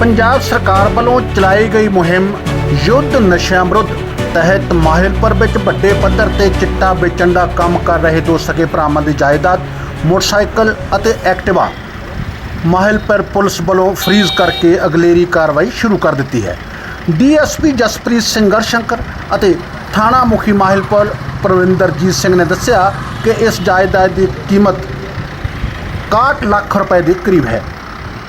ਪੰਜਾਬ ਸਰਕਾਰ ਵੱਲੋਂ ਚਲਾਈ ਗਈ ਮੁਹਿੰਮ ਯੁੱਧ ਨਸ਼ਿਆਂ ਵਿਰੁੱਧ ਤਹਿਤ ਮਾਹਿਲਪੁਰ ਵਿੱਚ ਵੱਡੇ ਪੱਧਰ ਤੇ ਚਿੱਟਾ ਵੇਚਣ ਦਾ ਕੰਮ ਕਰ ਰਹੇ ਦੋ ਸਕੇ ਭਰਾਵਾਂ ਦੀ ਜਾਇਦਾਦ, ਮੋਟਰਸਾਈਕਲ ਅਤੇ ਐਕਟਿਵਾ। ਮਾਹਿਲਪੁਰ ਪੁਲਿਸ ਵੱਲੋਂ ਫ੍ਰੀਜ਼ ਕਰਕੇ ਅਗਲੇਰੀ ਕਾਰਵਾਈ ਸ਼ੁਰੂ ਕਰ ਦਿੱਤੀ ਹੈ। ਡੀਐਸਪੀ ਜਸਪ੍ਰੀਤ ਸਿੰਘ ਗਰਸ਼ੰਕਰ ਅਤੇ ਥਾਣਾ ਮੁਖੀ ਮਾਹਿਲਪੁਰ ਪ੍ਰਵਿੰਦਰਜੀਤ ਸਿੰਘ ਨੇ ਦੱਸਿਆ ਕਿ ਇਸ ਜਾਇਦਾਦ ਦੀ ਕੀਮਤ 61 ਲੱਖ ਰੁਪਏ ਦੇ ਕਰੀਬ ਹੈ।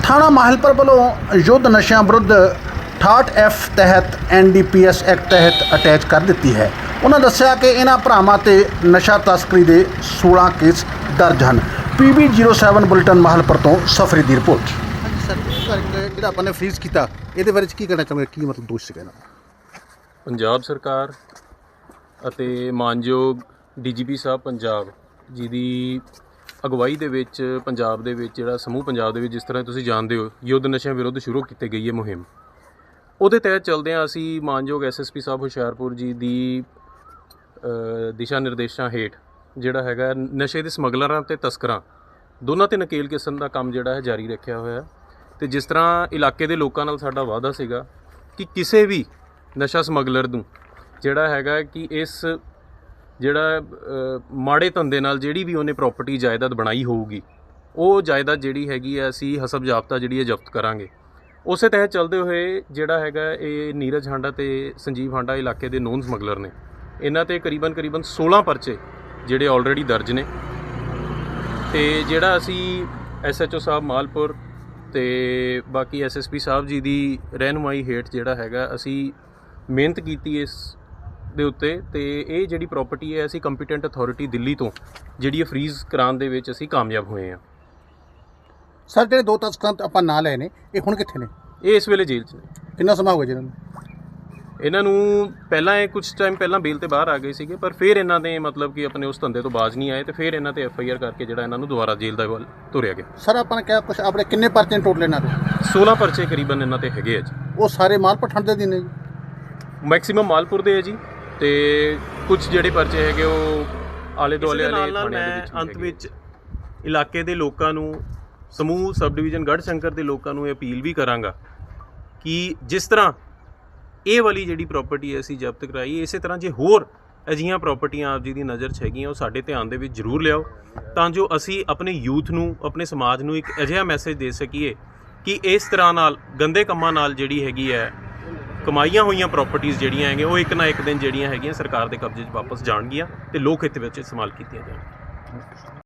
ਥਾਣਾ ਮਾਹਿਲਪੁਰ ਵੱਲੋਂ ਯੁੱਧ ਨਸ਼ਿਆਂ ਵਿਰੁੱਧ 68 ਐਫ ਤਹਿਤ ਐਨਡੀਪੀਐਸ ਐਕਟ ਤਹਿਤ ਅਟੈਚ ਕਰ ਦਿੱਤੀ ਹੈ। ਉਹਨਾਂ ਦੱਸਿਆ ਕਿ ਇਹਨਾਂ ਭਰਾਵਾਂ ਤੇ ਨਸ਼ਾ ਤਸਕਰੀ ਦੇ 16 ਕੇਸ ਦਰਜ ਹਨ। ਪੀਬੀ 07 ਬੁਲਟਨ ਮਾਹਿਲਪੁਰ ਤੋਂ ਸਫਰੀ ਦੀ ਰਿਪੋਰਟ। ਹਾਂਜੀ ਸਰ ਜਿਹੜਾ ਆਪਾਂ ਨੇ ਫ੍ਰੀਜ਼ ਕੀਤਾ ਇਹਦੇ ਬਾਰੇ ਕੀ ਕਹਿਣਾ ਚਾਹੁੰਗੇ? ਕੀ ਮਤਲਬ ਦੋਸ਼ ਸੀਗਾ ਪੰਜਾਬ ਸਰਕਾਰ ਅਤੇ ਮਾਨਯੋਗ ਡੀਜੀਪੀ ਸਾਹਿਬ ਪੰਜਾਬ ਜਿਹਦੀ ਅਗਵਾਈ ਦੇ ਵਿੱਚ, ਪੰਜਾਬ ਦੇ ਵਿੱਚ, ਜਿਹੜਾ ਸਮੂਹ ਪੰਜਾਬ ਦੇ ਵਿੱਚ ਜਿਸ ਤਰ੍ਹਾਂ ਤੁਸੀਂ ਜਾਣਦੇ ਹੋ, ਯੁੱਧ ਨਸ਼ਿਆਂ ਵਿਰੁੱਧ ਸ਼ੁਰੂ ਕੀਤੀ ਗਈ ਹੈ ਮੁਹਿੰਮ। ਉਹਦੇ ਤਹਿਤ ਚੱਲਦਿਆਂ ਅਸੀਂ ਮਾਨਯੋਗ ਐਸਐਸਪੀ ਸਾਹਿਬ ਹੁਸ਼ਿਆਰਪੁਰ ਜੀ ਦੀ ਦਿਸ਼ਾ ਨਿਰਦੇਸ਼ਾਂ ਹੇਠ, ਜਿਹੜਾ ਹੈਗਾ ਨਸ਼ੇ ਦੇ ਸਮਗਲਰਾਂ ਤੇ ਤਸਕਰਾਂ। ਦੋਨਾਂ ਤੇ ਨਕੇਲ ਕਿਸਮ ਦਾ ਕੰਮ ਜਿਹੜਾ ਹੈ ਜਾਰੀ ਰੱਖਿਆ ਹੋਇਆ ਹੈ। ਤੇ ਜਿਸ ਤਰ੍ਹਾਂ ਇਲਾਕੇ ਦੇ ਲੋਕਾਂ ਨਾਲ ਸਾਡਾ ਵਾਅਦਾ ਸੀਗਾ ਕਿ ਕਿਸੇ ਵੀ ਨਸ਼ਾ ਸਮਗਲਰ ਨੂੰ, ਜਿਹੜਾ ਹੈਗਾ ਕਿ ਇਸ ਜਿਹੜਾ ਮਾੜੇ ਧੰਦੇ ਨਾਲ ਜਿਹੜੀ ਵੀ ਉਹਨੇ ਪ੍ਰਾਪਰਟੀ ਜਾਇਦਾਦ ਬਣਾਈ ਹੋਊਗੀ, ਉਹ ਜਾਇਦਾਦ ਜਿਹੜੀ ਹੈਗੀ ਹੈ ਅਸੀਂ ਹਸਬ ਜਾਬਤਾ ਜਿਹੜੀ ਹੈ ਜ਼ਬਤ ਕਰਾਂਗੇ। ਉਸੇ ਤਹਿਤ ਚੱਲਦੇ ਹੋਏ ਜਿਹੜਾ ਹੈਗਾ ਇਹ ਨੀਰਜ ਹਾਂਡਾ ਤੇ ਸੰਜੀਵ ਹਾਂਡਾ ਇਲਾਕੇ ਦੇ ਨੋਨ ਸਮਗਲਰ ਨੇ। ਇਹਨਾਂ ਤੇ ਕਰੀਬਨ ਕਰੀਬਨ 16 ਪਰਚੇ ਜਿਹੜੇ ਆਲਰੇਡੀ ਦਰਜ ਨੇ। ਤੇ ਜਿਹੜਾ ਅਸੀਂ ਐਸਐਚਓ ਸਾਹਿਬ ਮਾਲਪੁਰ ਤੇ ਬਾਕੀ ਐਸਐਸਪੀ ਸਾਹਿਬ ਜੀ ਦੀ ਰਹਿਨੁਮਾਈ ਹੇਠ ਜਿਹੜਾ ਹੈਗਾ, ਅਸੀਂ ਮਿਹਨਤ ਕੀਤੀ ਇਸ ਦੇ ਉੱਤੇ ਤੇ ਇਹ ਜਿਹੜੀ ਪ੍ਰਾਪਰਟੀ ਹੈ ਅਸੀਂ ਕੰਪੀਟੈਂਟ ਅਥਾਰਟੀ ਦਿੱਲੀ ਤੋਂ ਜਿਹੜੀ ਇਹ ਫ੍ਰੀਜ਼ ਕਰਾਉਣ ਦੇ ਵਿੱਚ ਅਸੀਂ ਕਾਮਯਾਬ ਹੋਏ ਹਾਂ। ਸਰ ਜਿਹੜੇ ਦੋ ਤਸਕਰਾਂ ਆਪਾਂ ਨਾਂ ਲਏ ਨੇ ਇਹ ਹੁਣ ਕਿੱਥੇ ਨੇ? ਇਹ ਇਸ ਵੇਲੇ ਜੇਲ੍ਹ 'ਚ ਨੇ। ਕਿੰਨਾ ਸਮਾਂ ਹੋ ਗਿਆ ਜਿਹਨਾਂ ਨੂੰ? ਇਹਨਾਂ ਨੂੰ ਪਹਿਲਾਂ ਇਹ ਕੁਝ ਟਾਈਮ ਪਹਿਲਾਂ ਬੇਲ ਤੇ ਬਾਹਰ ਆ ਗਏ ਸੀਗੇ ਪਰ ਫਿਰ ਇਹਨਾਂ ਨੇ ਮਤਲਬ ਕਿ ਆਪਣੇ ਉਸ ਧੰਦੇ ਤੋਂ ਬਾਜ਼ ਨਹੀਂ ਆਏ ਤੇ ਫਿਰ ਇਹਨਾਂ ਤੇ ਐਫ ਆਈ ਆਰ ਕਰਕੇ ਜਿਹੜਾ ਇਹਨਾਂ ਨੂੰ ਦੁਬਾਰਾ ਜੇਲ੍ਹ ਦਾ ਵੱਲ ਤੁਰਿਆ ਗਿਆ। ਸਰ ਆਪਾਂ ਨੇ ਕਿਹਾ ਕੁਝ ਆਪਣੇ ਕਿੰਨੇ ਪਰਚੇ ਟੋਟਲ ਇਹਨਾਂ ਦੇ? 16 ਪਰਚੇ ਕਰੀਬਨ ਇਹਨਾਂ ਤੇ ਹੈਗੇ ਆ ਜੀ। ਉਹ ਸਾਰੇ ਮਾਲ ਪਠਾਣ ਦੇ ਦਿਨ ਨੇ ਜੀ। ਮੈਕਸਿਮਮ ਮਾਲਪੁਰ ਦੇ ਹੈ ਜੀ। ਤੇ ਕੁਝ ਜਿਹੜੇ ਪਰਚੇ ਹੈਗੇ ਉਹ ਆਲੇ ਦੁਆਲੇ ਇਸੇ ਦੇ ਵਾਲੇ ਨਾਲ ਨਾਲ ਥਾਣਿਆਂ ਦੇ ਮੈਂ ਵੀ ਅੰਤ ਹੈਗੇ। ਵਿੱਚ ਇਲਾਕੇ ਦੇ ਲੋਕਾਂ ਨੂੰ ਸਮੂਹ ਸਬ ਡਿਵੀਜ਼ਨ ਗੜ੍ਹ ਸ਼ੰਕਰ ਦੇ ਲੋਕਾਂ ਨੂੰ ਇਹ ਅਪੀਲ ਵੀ ਕਰਾਂਗਾ ਕਿ ਜਿਸ ਤਰ੍ਹਾਂ ਇਹ ਵਾਲੀ ਜਿਹੜੀ ਪ੍ਰਾਪਰਟੀ ਅਸੀਂ ਜ਼ਬਤ ਕਰਾਈ ਇਸੇ ਤਰ੍ਹਾਂ ਜੇ ਹੋਰ ਅਜਿਹੀਆਂ ਪ੍ਰਾਪਰਟੀਆਂ ਆਪ ਜੀ ਦੀ ਨਜ਼ਰ 'ਚ ਹੈਗੀਆਂ ਉਹ ਸਾਡੇ ਧਿਆਨ ਦੇ ਵਿੱਚ ਜ਼ਰੂਰ ਲਿਆਓ ਤਾਂ ਜੋ ਅਸੀਂ ਆਪਣੇ ਯੂਥ ਨੂੰ ਆਪਣੇ ਸਮਾਜ ਨੂੰ ਇੱਕ ਅਜਿਹਾ ਮੈਸੇਜ ਦੇ ਸਕੀਏ ਕਿ ਇਸ ਤਰ੍ਹਾਂ ਨਾਲ ਗੰਦੇ ਕੰਮਾਂ ਨਾਲ ਜਿਹੜੀ ਹੈਗੀ ਹੈ ਕਮਾਈਆਂ ਹੋਈਆਂ ਪ੍ਰਾਪਰਟੀਆਂ ਜਿਹੜੀਆਂ ਹੈਗੀਆਂ, ਉਹ ਇੱਕ ਨਾ ਇੱਕ ਦਿਨ ਜਿਹੜੀਆਂ ਹੈਗੀਆਂ ਸਰਕਾਰ ਦੇ ਕਬਜ਼ੇ 'ਚ ਵਾਪਸ ਜਾਣਗੀਆਂ ਤੇ ਲੋਕ ਹਿੱਤ ਵਿੱਚ ਇਸਤੇਮਾਲ ਕੀਤੀਆਂ ਜਾਣਗੀਆਂ।